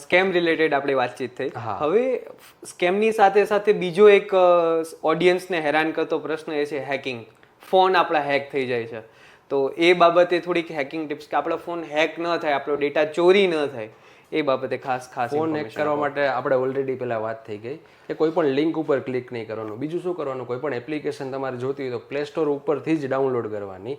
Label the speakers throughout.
Speaker 1: Scam related આપણે વાતચીત થઈ. હવે સ્કેમની સાથે સાથે બીજો એક ઓડિયન્સને હેરાન કરતો પ્રશ્ન એ છે હેકિંગ ફોન આપણા હેક થઈ જાય છે. તો એ બાબતે થોડીક હેકિંગ ટિપ્સ કે આપણો ફોન હેક ન થાય આપણો ડેટા ચોરી ન થાય એ બાબતે ખાસ ખાસ
Speaker 2: ફોન હેક કરવા માટે આપણે ઓલરેડી પહેલાં વાત થઈ ગઈ કે કોઈ પણ લિંક ઉપર ક્લિક નહીં કરવાનું. બીજું શું કરવાનું? કોઈ પણ એપ્લિકેશન તમારે જોતી હોય તો પ્લે સ્ટોર ઉપરથી જ ડાઉનલોડ કરવાની.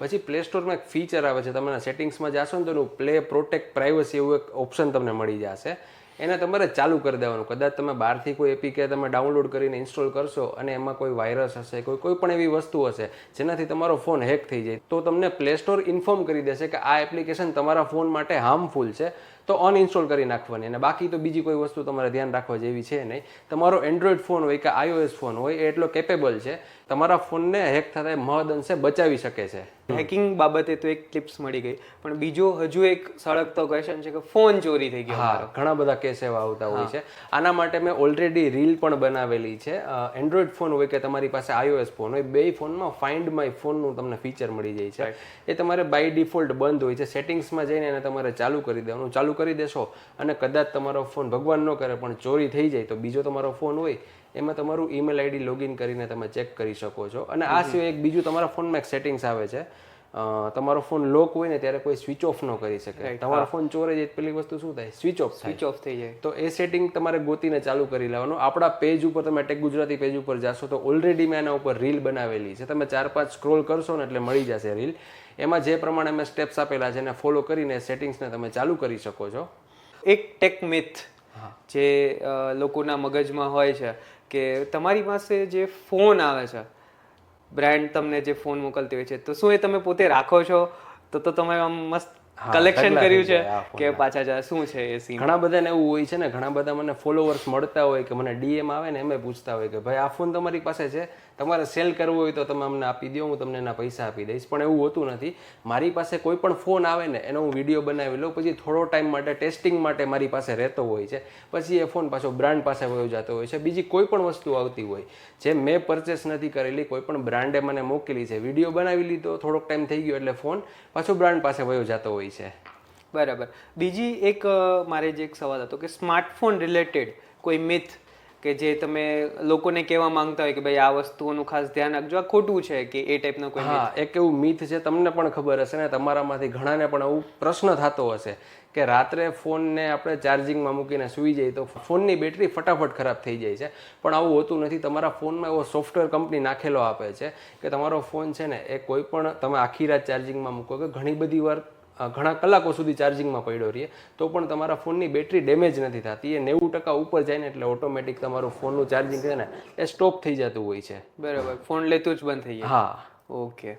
Speaker 2: પછી પ્લે સ્ટોરમાં એક ફીચર આવે છે, તમે સેટિંગ્સમાં જશો ને તો એનું પ્લે પ્રોટેક્ટ પ્રાઇવસી એવું એક ઓપ્શન તમને મળી જશે. એને તમારે ચાલુ કરી દેવાનું. કદાચ તમે બહારથી કોઈ એપીકે તમે ડાઉનલોડ કરીને ઇન્સ્ટોલ કરશો અને એમાં કોઈ વાયરસ હશે, કોઈ કોઈ પણ એવી વસ્તુ હશે જેનાથી તમારો ફોન હેક થઈ જાય. તો તમને પ્લે સ્ટોર ઇન્ફોર્મ કરી દેશે કે આ એપ્લિકેશન તમારા ફોન માટે હાર્મફુલ છે. તો અનઇન્સ્ટોલ કરી નાખવાની. અને બાકી તો બીજી કોઈ વસ્તુ તમારે ધ્યાન રાખવા જેવી છે નહીં. તમારો એન્ડ્રોઈડ ફોન હોય કે આઈઓએસ ફોન હોય એ એટલો કેપેબલ છે તમારા ફોનને હેક થતા મહદ અંશે બચાવી શકે છે.
Speaker 1: હેકિંગ બાબતે તો એક ક્લિપ્સ મળી ગઈ. પણ બીજો હજુ એક સળગતો ક્વેશ્ચન છે કે ફોન ચોરી થઈ ગયો
Speaker 2: હા ઘણા બધા કેસ એવા આવતા હોય છે. આના માટે મેં ઓલરેડી રીલ પણ બનાવેલી છે. એન્ડ્રોઈડ ફોન હોય કે તમારી પાસે આઈઓએસ ફોન હોય બે ફોનમાં ફાઇન્ડ માય ફોનનું તમને ફીચર મળી જાય છે. એ તમારે બાય ડિફોલ્ટ બંધ હોય છે. સેટિંગ્સમાં જઈને એને તમારે ચાલુ કરી દેવાનું. ચાલુ કરી દેશો અને કદાચ તમારો ફોન ભગવાન ન કરે પણ ચોરી થઈ જાય તો બીજો તમારો ફોન હોય એમાં તમારું ઈમેલ આઈડી લોગિન કરીને તમે ચેક કરી શકો છો. અને આ સિવાય એક બીજું તમારા ફોનમાં એક સેટિંગ્સ આવે છે તમારો ફોન લોક હોય ને ત્યારે કોઈ સ્વિચ ઓફ ન કરી શકે. તમારો ફોન ચોરે જાય પેલી વસ્તુ શું થાય? સ્વિચ ઓફ
Speaker 1: સ્વિચ ઓફ થઈ જાય.
Speaker 2: તો એ સેટિંગ તમારે ગોતીને ચાલુ કરી લેવાનું. આપણા પેજ ઉપર તમે ટેક ગુજરાતી પેજ ઉપર જાશો તો ઓલરેડી મેં એના ઉપર રીલ બનાવેલી છે. તમે ચાર પાંચ સ્ક્રોલ કરશો ને એટલે મળી જશે રીલ એમાં જે પ્રમાણે મેં સ્ટેપ્સ આપેલા છે એને ફોલો કરીને સેટિંગ્સને તમે ચાલુ કરી શકો છો.
Speaker 1: એક ટેક મિથ જે લોકોના મગજમાં હોય છે કે તમારી પાસે જે ફોન આવે છે બ્રાન્ડ તમને જે ફોન મોકલતી હોય છે તો શું એ તમે પોતે રાખો છો? તો તો તમે આમ મસ્ત કલેક્શન કર્યું છે કે પાછા જા શું છે એ સીન
Speaker 2: ઘણા બધાને એવું હોય છે ને ઘણા બધા મને ફોલોવર્સ મળતા હોય કે મને ડીએમ આવે ને એમ પૂછતા હોય કે ભાઈ આ ફોન તમારી પાસે છે? તમારે સેલ કરવો હોય તો તમે અમને આપી દો હું તમને એના પૈસા આપી દઈશ. પણ એવું હોતું નથી. મારી પાસે કોઈ પણ ફોન આવે ને, એનો હું વીડિયો બનાવી લઉં, પછી થોડો ટાઈમ માટે ટેસ્ટિંગ માટે મારી પાસે રહેતો હોય છે. પછી એ ફોન પાછો બ્રાન્ડ પાસે વયો જતો હોય છે. બીજી કોઈ પણ વસ્તુ આવતી હોય, જે મેં પરચેસ નથી કરેલી, કોઈ પણ બ્રાન્ડે મને મોકલી છે, વીડિયો બનાવી લીધો, થોડોક ટાઈમ થઈ ગયો એટલે ફોન પાછો બ્રાન્ડ પાસે વયો જતો હોય છે.
Speaker 1: બરાબર. બીજી એક મારે જે એક સવાલ હતો કે સ્માર્ટફોન રિલેટેડ કોઈ મિથ કે જે તમે લોકોને કહેવા માંગતા હોય કે ભાઈ આ વસ્તુઓનું ખાસ ધ્યાન રાખજો. આ ખોટું છે કે એ ટાઈપનો કોઈ
Speaker 2: હા એક એવું મિથ છે તમને પણ ખબર હશે ને તમારામાંથી ઘણાને પણ એવું પ્રશ્ન થતો હશે કે રાત્રે ફોનને આપણે ચાર્જિંગમાં મૂકીને સૂઈ જઈએ તો ફોનની બેટરી ફટાફટ ખરાબ થઈ જાય છે. પણ આવું હોતું નથી. તમારા ફોનમાં એવો સોફ્ટવેર કંપની નાખેલો આપે છે કે તમારો ફોન છે ને એ કોઈ પણ તમે આખી રાત ચાર્જિંગમાં મૂકો કે ઘણી બધી વાર ઘણા કલાકો સુધી ચાર્જિંગમાં પડ્યો રહીએ તો પણ તમારા ફોનની બેટરી ડેમેજ નથી થતી. એ નેવું ટકા ઉપર જાય ને એટલે ઓટોમેટિક તમારું ફોનનું ચાર્જિંગ છે ને એ સ્ટોપ થઈ જતું હોય છે.
Speaker 1: બરાબર. ફોન લેતું જ બંધ થઈ જાય.
Speaker 2: હા.
Speaker 1: ઓકે.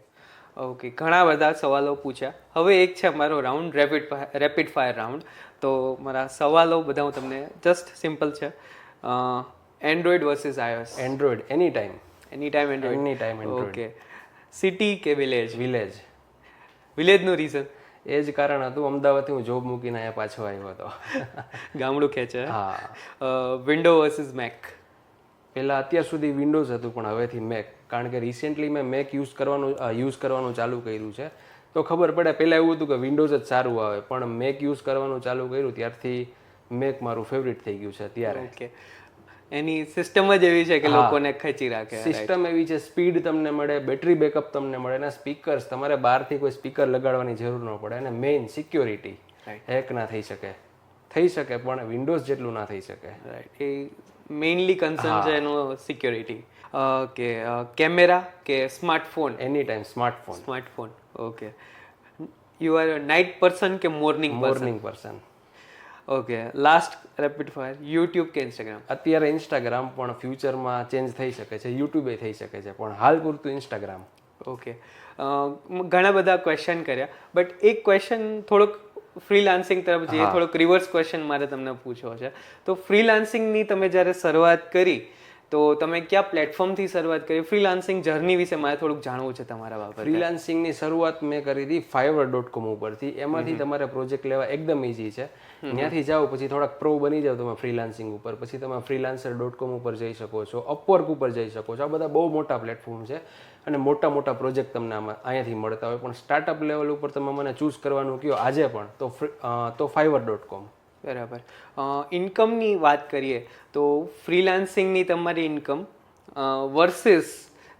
Speaker 1: ઓકે. ઘણા બધા સવાલો પૂછ્યા. હવે એક છે અમારો round rapid rapid fire round. તો મારા સવાલો બધા હું તમને જસ્ટ સિમ્પલ છે. Android versus iOS
Speaker 2: Android any time
Speaker 1: any time Android
Speaker 2: any time
Speaker 1: okay. City કે વિલેજ
Speaker 2: વિલેજ
Speaker 1: વિલેજનું રીઝન
Speaker 2: એ જ કારણ હતું અમદાવાદથી હું જોબ મૂકીને અહીંયા પાછો આવ્યો હતો.
Speaker 1: ગામડું ખેંચે
Speaker 2: હા.
Speaker 1: વિન્ડો વર્સિસ મેક
Speaker 2: પહેલાં અત્યાર સુધી વિન્ડોઝ હતું પણ હવેથી મેક કારણ કે રિસેન્ટલી મેં મેક યુઝ કરવાનું યુઝ કરવાનું ચાલુ કર્યું છે. તો ખબર પડે પહેલાં એવું હતું કે વિન્ડોઝ જ સારું આવે પણ મેક યુઝ કરવાનું ચાલુ કર્યું ત્યારથી મેક મારું ફેવરિટ થઈ ગયું છે અત્યારે.
Speaker 1: ઓકે એની સિસ્ટમ જ એવી છે કે લોકોને ખેંચી રાખે
Speaker 2: સિસ્ટમ એવી છે સ્પીડ તમને મળે બેટરી બેકઅપ તમને મળે અને સ્પીકર્સ તમારે બહારથી કોઈ સ્પીકર લગાડવાની જરૂર ન પડે અને મેઇન સિક્યોરિટી હેક ના થઈ શકે. થઈ શકે પણ વિન્ડોઝ જેટલું ના થઈ શકે.
Speaker 1: રાઈટ એ મેઇનલી કન્સર્ન છે એનું સિક્યોરિટી કે કેમેરા કે smartphone
Speaker 2: any time smartphone
Speaker 1: smartphone okay you are night person કે morning
Speaker 2: morning person
Speaker 1: okay last rapid fire YouTube કે ઇન્સ્ટાગ્રામ
Speaker 2: અત્યારે ઇન્સ્ટાગ્રામ પણ ફ્યુચરમાં ચેન્જ થઈ શકે છે યુટ્યુબે થઈ શકે છે પણ હાલ પૂરતું ઇન્સ્ટાગ્રામ
Speaker 1: ઓકે ઘણા બધા ક્વેશ્ચન કર્યા બટ એક ક્વેશ્ચન થોડોક ફ્રીલાન્સિંગ તરફ જઈએ થોડોક રિવર્સ ક્વેશ્ચન મારે તમને પૂછવો છે. તો ફ્રીલાન્સિંગની તમે જ્યારે શરૂઆત કરી તો તમે કયા પ્લેટફોર્મથી શરૂઆત કરી? ફ્રીલાન્સિંગ જર્ની વિશે મારે થોડુંક જાણવું છે તમારા બાબતે.
Speaker 2: ફ્રીલાન્સિંગની શરૂઆત મેં કરી હતી ફાઈવર ડોટ કોમ ઉપરથી. એમાંથી તમારે પ્રોજેક્ટ લેવા એકદમ ઈઝી છે. ત્યાંથી જાઓ પછી થોડાક પ્રો બની જાઓ તમે ફ્રીલાન્સિંગ ઉપર. પછી તમે ફ્રીલાન્સર ડોટ કોમ ઉપર જઈ શકો છો અપવર્ક ઉપર જઈ શકો છો. આ બધા બહુ મોટા પ્લેટફોર્મ છે અને મોટા મોટા પ્રોજેક્ટ તમને આમાં અહીંયાથી મળતા હોય. પણ સ્ટાર્ટઅપ લેવલ ઉપર તમે મને ચૂઝ કરવાનું કહો આજે પણ તો તો ફાઈવર ડોટ કોમ
Speaker 1: બરાબર. ઇન્કમની વાત કરીએ, તો ફ્રીલાન્સિંગની તમારી ઇન્કમ વર્સિસ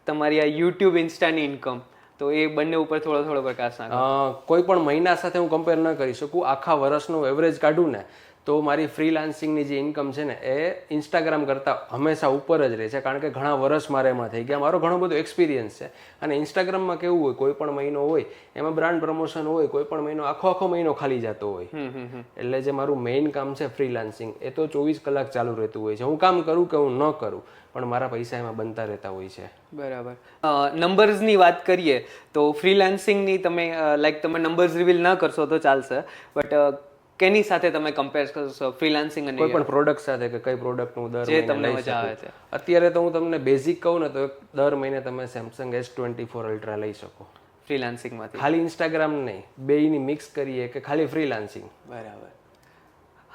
Speaker 1: તમારી આ યુટ્યુબ ઇન્સ્ટાની ઇન્કમ તો એ બંને ઉપર થોડો થોડો પ્રકાશ
Speaker 2: કોઈ પણ મહિના સાથે હું કમ્પેર ન કરી શકું. આખા વર્ષનું એવરેજ કાઢું ને તો મારી ફ્રીલાન્સિંગની જે ઇન્કમ છે ને એ ઇન્સ્ટાગ્રામ કરતાં હંમેશા ઉપર જ રહે છે કારણ કે ઘણા વર્ષ મારે એમાં થઈ ગયા. મારો ઘણો બધો એક્સપિરિયન્સ છે. અને ઇન્સ્ટાગ્રામમાં કેવું હોય કોઈ પણ મહિનો હોય એમાં બ્રાન્ડ પ્રમોશન હોય કોઈ પણ મહિનો આખો આખો મહિનો ખાલી જતો હોય. એટલે જે મારું મેઇન કામ છે ફ્રીલાન્સિંગ એ તો ચોવીસ કલાક ચાલુ રહેતું હોય છે. હું કામ કરું કે હું ન કરું પણ મારા પૈસા એમાં બનતા રહેતા હોય છે.
Speaker 1: બરાબર. નંબર્સની વાત કરીએ તો ફ્રીલાન્સિંગની તમે લાઈક તમે નંબર્સ રિવીલ ન કરશો તો ચાલશે. બટ કેની સાથે તમે કમ્પેર કરશો? ફ્રીલાન્સિંગ અને
Speaker 2: કોઈ પણ પ્રોડક્ટ સાથે કે કઈ પ્રોડક્ટનું દર
Speaker 1: જે તમને મજા આવે છે.
Speaker 2: અત્યારે તો હું તમને બેઝિક કહું ને તો દર મહિને તમે Samsung S twenty four ultra લઈ શકો.
Speaker 1: ફ્રીલાન્સિંગમાંથી
Speaker 2: ખાલી ઇન્સ્ટાગ્રામ નહીં બેયની મિક્સ કરીએ કે ખાલી ફ્રીલાન્સિંગ
Speaker 1: બરાબર.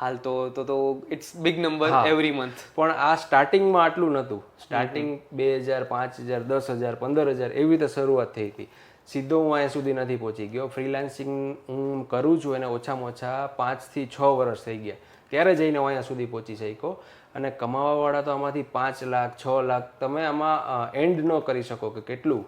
Speaker 1: હાલ તો તો તો it's big number every month
Speaker 2: પણ આ સ્ટાર્ટિંગમાં આટલું નહોતું. સ્ટાર્ટિંગ બે હજાર પાંચ હજાર દસ હજાર પંદર હજાર એવી રીતે શરૂઆત થઈ હતી. સીધો હું અહીંયા સુધી નથી પહોંચી ગયો. ફ્રીલાન્સિંગ હું કરું છું એને ઓછામાં ઓછા પાંચથી છ વર્ષ થઈ ગયા. ત્યારે જઈને હું અહીંયા સુધી પહોંચી શક્યો. અને કમાવાવાળા તો આમાંથી પાંચ લાખ, છ લાખ, તમે આમાં એન્ડ ન કરી શકો કે કેટલું.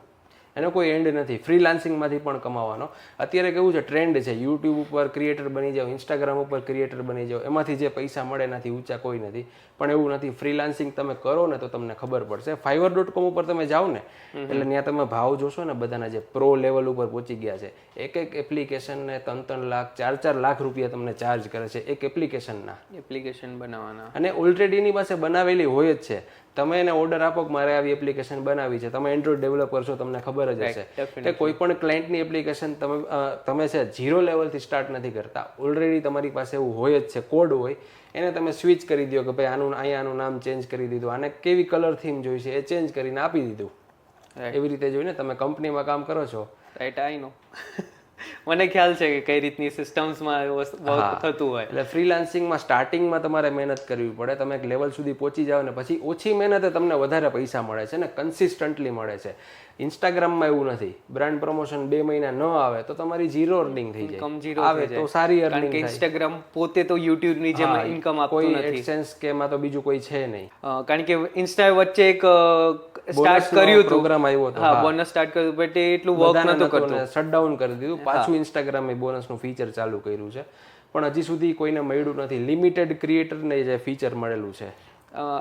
Speaker 2: એનો કોઈ એન્ડ નથી. ફ્રીલાન્સિંગમાંથી પણ કમાવાનો. અત્યારે કેવું છે ટ્રેન્ડ છે. યુટ્યુબ ઉપર ક્રિએટર બની જાઓ ઇન્સ્ટાગ્રામ ઉપર ક્રિએટર બની જાઓ એમાંથી જે પૈસા મળે એનાથી ઊંચા કોઈ નથી. પણ એવું નથી ફ્રીલાન્સિંગ તમે કરો ને તો તમને ખબર પડશે. ફાઈવર ડોટ કોમ ઉપર તમે જાઓ ને એટલે ત્યાં તમે ભાવ જોશો ને બધાના જે પ્રો લેવલ ઉપર પહોંચી ગયા છે. એક એક એપ્લિકેશનને ત્રણ ત્રણ લાખ ચાર ચાર લાખ રૂપિયા તમને ચાર્જ કરે છે એક એપ્લિકેશનના
Speaker 1: એપ્લિકેશન બનાવવાના.
Speaker 2: અને ઓલરેડી એની પાસે બનાવેલી હોય જ છે. તમે એને ઓર્ડર આપો કે મારે આવી એપ્લિકેશન બનાવી છે. તમે એન્ડ્રોઈડ ડેવલપર છો તમને ખબર જ હશે. કે કોઈ પણ ક્લાયન્ટની એપ્લિકેશન તમે તમે છે ઝીરો લેવલથી સ્ટાર્ટ નથી કરતા. ઓલરેડી તમારી પાસે એવું હોય જ છે કોડ હોય. એને તમે સ્વિચ કરી દો કે ભાઈ આનું અહીંયા આનું નામ ચેન્જ કરી દીધું. આને કેવી કલર થીમ જોઈ છે એ ચેન્જ કરીને આપી દીધું. એવી રીતે જોઈને તમે કંપનીમાં કામ કરો છો.
Speaker 1: રાઈટ આઈ નો મને ખ્યાલ છે કે કઈ રીતની સિસ્ટમ્સમાં વર્ક થતું હોય.
Speaker 2: એટલે ફ્રીલાન્સિંગમાં સ્ટાર્ટિંગમાં તમારે મહેનત કરવી પડે. તમે એક લેવલ સુધી પહોંચી જાઓ ને પછી ઓછી મહેનતે તમને વધારે પૈસા મળે છે ને કન્સિસ્ટન્ટલી મળે છે. ઇન્સ્ટાગ્રામમાં એવું નથી. બ્રાન્ડ પ્રમોશન બે મહિના ન આવે તો તમારી ઝીરો અર્નિંગ થઈ જાય. આવે તો સારી અર્નિંગ
Speaker 1: કે ઇન્સ્ટાગ્રામ પોતે તો યુટ્યુબની જેમ ઇન્કમ આપતું
Speaker 2: કોઈ
Speaker 1: નથી.
Speaker 2: એડસેન્સ કે એમાં તો બીજું કોઈ છે નહીં.
Speaker 1: કારણ કે ઇન્સ્ટા વચ્ચે એક સ્ટાર્ટ કર્યું હતું.
Speaker 2: પ્રોગ્રામ આવ્યો હતો
Speaker 1: હા બોનસ સ્ટાર્ટ કર્યું બટ એટલું વર્ક નતું કરતું.
Speaker 2: શટડાઉન કરી દીધું. પાછું ઇન્સ્ટાગ્રામે બોનસનું ફીચર ચાલુ કર્યું છે. પણ હજી સુધી કોઈને મળ્યું નથી. લિમિટેડ ક્રિએટરને જે ફીચર મળેલું છે.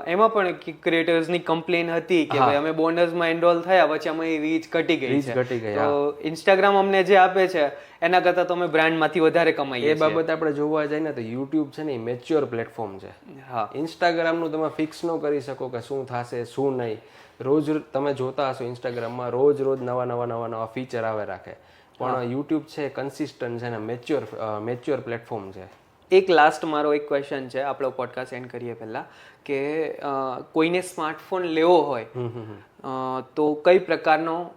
Speaker 1: એમાં પણ ક્રિએટર્સની કમ્પ્લેન હતી કે ભાઈ અમે બોનસમાં એનરોલ થયા પછી અમે રીચ ઘટી ગઈ છે.
Speaker 2: ઘટી ગઈ,
Speaker 1: તો ઇન્સ્ટાગ્રામ અમને જે આપે છે એના કરતાં તો અમે બ્રાન્ડમાંથી વધારે કમાઈએ
Speaker 2: એ બાબત આપણે જોવા જઈએ ને તો યુટ્યુબ છે ને એ મેચ્યોર પ્લેટફોર્મ છે.
Speaker 1: હા.
Speaker 2: ઇન્સ્ટાગ્રામનું તમે ફિક્સ ન કરી શકો કે શું થશે શું નહીં. રોજ તમે જોતા હશો ઇન્સ્ટાગ્રામમાં રોજ રોજ નવા નવા નવા નવા ફીચર આવે રાખે. પણ યુટ્યુબ છે કન્સિસ્ટન્ટ છે ને મેચ્યોર મેચ્યોર પ્લેટફોર્મ છે.
Speaker 1: એક લાસ્ટ મારો એક ક્વેશ્ચન છે આપણો પોડકાસ્ટ એન્ડ કરીએ પહેલા કે કોઈને સ્માર્ટફોન લેવો હોય તો કઈ પ્રકારનો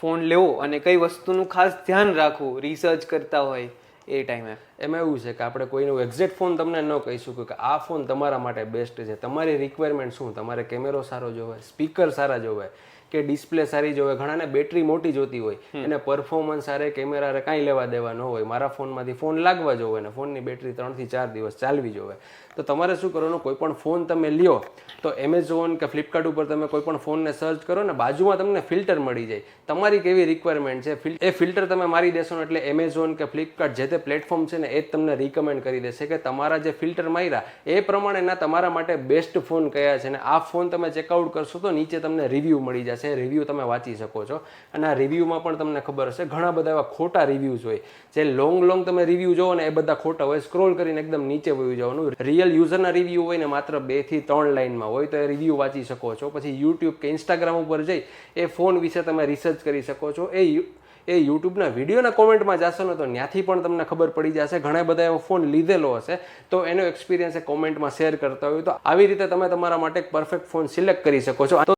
Speaker 1: ફોન લેવો અને કઈ વસ્તુનું ખાસ ધ્યાન રાખવું રિસર્ચ કરતા હોય એ ટાઈમે
Speaker 2: એમાં એવું છે કે આપણે કોઈનું એક્ઝેક્ટ ફોન તમને ન કહી શકું કે આ ફોન તમારા માટે બેસ્ટ છે. તમારી રિક્વાયરમેન્ટ શું? તમારે કેમેરો સારો જોવે સ્પીકર સારા જોવે કે ડિસ્પ્લે સારી જોવે ઘણાને બેટરી મોટી જોતી હોય એને પરફોર્મન્સ સારે કેમેરા કાંઈ લેવા દેવા ન હોય મારા ફોનમાંથી ફોન લાગવા જોવે ને ફોનની બેટરી ત્રણથી ચાર દિવસ ચાલવી જોવે તો તમારે શું કરવાનું કોઈ પણ ફોન તમે લ્યો તો એમેઝોન કે ફ્લિપકાર્ટ ઉપર તમે કોઈ પણ ફોનને સર્ચ કરો ને બાજુમાં તમને ફિલ્ટર મળી જાય. તમારી કેવી રિક્વાયરમેન્ટ છે? એ ફિલ્ટર તમે મારી દેશો ને એટલે એમેઝોન કે ફ્લિપકાર્ટ જે તે પ્લેટફોર્મ છે ને એ જ તમને રિકમેન્ડ કરી દેશે કે તમારા જે ફિલ્ટર માર્યા એ પ્રમાણેના તમારા માટે બેસ્ટ ફોન કયા છે ને આ ફોન તમે ચેકઆઉટ કરશો તો નીચે તમને રિવ્યૂ મળી જશે. રિવ્યૂ તમે વાંચી શકો છો. અને આ રિવ્યૂમાં પણ તમને ખબર હશે, ઘણા બધા એવા ખોટા રિવ્યૂઝ હોય. જે લોંગ લોંગ તમે રિવ્યૂ જોવો ને એ બધા ખોટા હોય સ્ક્રોલ કરીને એકદમ નીચે વયું જવાનું. રિયલ યુઝરના રિવ્યૂ હોય ને માત્ર બેથી ત્રણ લાઇનમાં હોય, તો એ રિવ્યૂ વાંચી શકો છો. પછી યુટ્યુબ કે ઇન્સ્ટાગ્રામ ઉપર જઈ, એ ફોન વિશે તમે રિસર્ચ કરી શકો છો. એ એ યુટ્યુબના વિડીયોના કોમેન્ટમાં જશો ને, તો ત્યાંથી પણ તમને ખબર પડી જશે, ઘણા બધા એવો ફોન લીધેલો હશે. તો એનો એક્સપિરિયન્સ એ કોમેન્ટમાં શેર કરતા હોય. તો આવી રીતે તમે તમારા માટે પરફેક્ટ ફોન સિલેક્ટ કરી શકો છો.